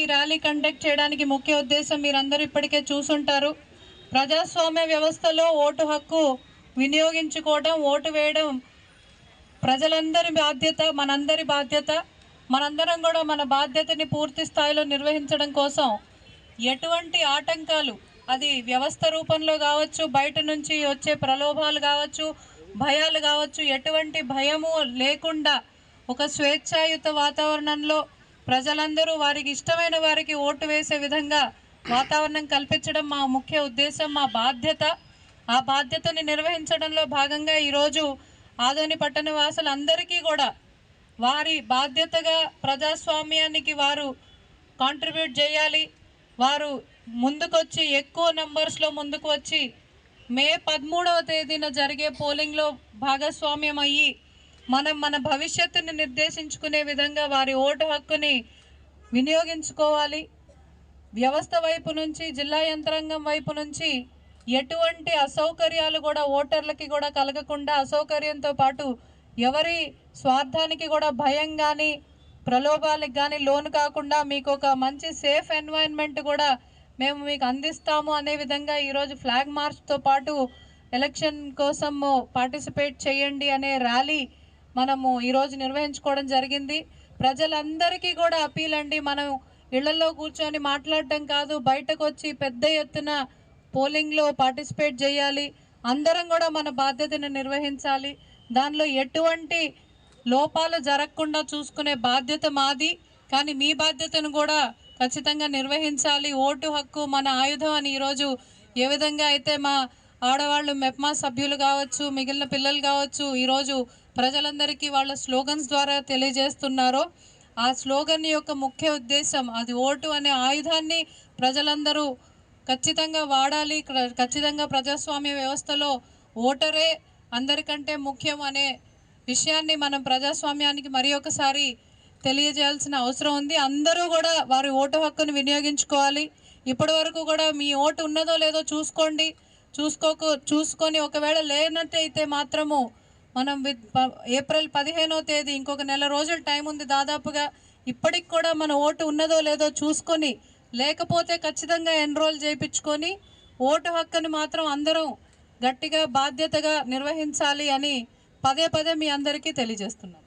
ఈ rally conduct చేయడానికి ముఖ్య ఉద్దేశం మీరందరూ ఇప్పటికే చూసుంటారు. ప్రజాస్వామ్య వ్యవస్థలో ఓటు హక్కు వినియోగించుకోవడం ఓటు వేయడం ప్రజలందరి బాధ్యత మనందరి బాధ్యత. మనందరం కూడా మన బాధ్యతని పూర్తి స్థాయిలో నిర్వహించడం కోసం ఎటువంటి ఆటంకాలు అది వ్యవస్థ రూపంలో కావచ్చు బయట నుంచి వచ్చే ప్రలోభాలు కావచ్చు భయాలు కావచ్చు ఎటువంటి భయము లేకుండా ఒక స్వేచ్ఛాయుత వాతావరణంలో ప్రజలందరూ వారికి ఇష్టమైన వారికి ఓటు వేసే విధంగా వాతావరణం కల్పించడం మా ముఖ్య ఉద్దేశం మా బాధ్యత. ఆ బాధ్యతని నిర్వహించడంలో భాగంగా ఈరోజు ఆదోని పట్టణ వాసులందరికీ కూడా వారి బాధ్యతగా ప్రజాస్వామ్యానికి వారు కాంట్రిబ్యూట్ చేయాలి. వారు ముందుకొచ్చి ఎక్కువ నంబర్స్లో ముందుకు వచ్చి మే పదమూడవ తేదీన జరిగే పోలింగ్లో భాగస్వామ్యం అయ్యి మనం మన భవిష్యత్తుని నిర్దేశించుకునే విధంగా వారి ఓటు హక్కుని వినియోగించుకోవాలి. వ్యవస్థ వైపు నుంచి జిల్లా యంత్రాంగం వైపు నుంచి ఎటువంటి అసౌకర్యాలు కూడా ఓటర్లకి కూడా కలగకుండా అసౌకర్యంతో పాటు ఎవరి స్వార్థానికి కూడా భయం కానీ ప్రలోభాలకు కానీ లోను కాకుండా మీకు ఒక మంచి సేఫ్ ఎన్వైరన్మెంట్ కూడా మేము మీకు అందిస్తాము అనే విధంగా ఈరోజు ఫ్లాగ్ మార్చ్తో పాటు ఎలక్షన్ కోసము పార్టిసిపేట్ చేయండి అనే ర్యాలీ మనము ఈరోజు నిర్వహించుకోవడం జరిగింది. ప్రజలందరికీ కూడా అప్పీల్ అండి. మనం ఇళ్ళలో కూర్చొని మాట్లాడటం కాదు బయటకు వచ్చి పెద్ద ఎత్తున పోలింగ్లో పార్టిసిపేట్ చేయాలి. అందరం కూడా మన బాధ్యతను నిర్వహించాలి. దానిలో ఎటువంటి లోపాలు జరగకుండా చూసుకునే బాధ్యత మాది. కానీ మీ బాధ్యతను కూడా ఖచ్చితంగా నిర్వహించాలి. ఓటు హక్కు మన ఆయుధం అని ఈరోజు ఏ విధంగా అయితే మా ఆడవాళ్ళు మెప్మా సభ్యులు కావచ్చు మిగిలిన పిల్లలు కావచ్చు ఈరోజు ప్రజలందరికీ వాళ్ళ స్లోగన్స్ ద్వారా తెలియజేస్తున్నారో ఆ స్లోగన్ యొక్క ముఖ్య ఉద్దేశం అది ఓటు అనే ఆయుధాన్ని ప్రజలందరూ ఖచ్చితంగా వాడాలి. ఖచ్చితంగా ప్రజాస్వామ్య వ్యవస్థలో ఓటరే అందరికంటే ముఖ్యం అనే విషయాన్ని మనం ప్రజాస్వామ్యానికి మరి ఒకసారి తెలియజేయాల్సిన అవసరం ఉంది. అందరూ కూడా వారి ఓటు హక్కును వినియోగించుకోవాలి. ఇప్పటి వరకు కూడా మీ ఓటు ఉన్నదో లేదో చూసుకోండి. చూసుకోకు చూసుకొని ఒకవేళ లేనట్టయితే మాత్రము మనం విత్ ఏప్రిల్ పదిహేనో తేదీ ఇంకొక నెల రోజులు టైం ఉంది దాదాపుగా. ఇప్పటికి కూడా మన ఓటు ఉన్నదో లేదో చూసుకొని లేకపోతే ఖచ్చితంగా ఎన్రోల్ చేయించుకొని ఓటు హక్కును మాత్రం అందరం గట్టిగా బాధ్యతగా నిర్వహించాలి అని పదే పదే మీ అందరికీ తెలియజేస్తున్నాను.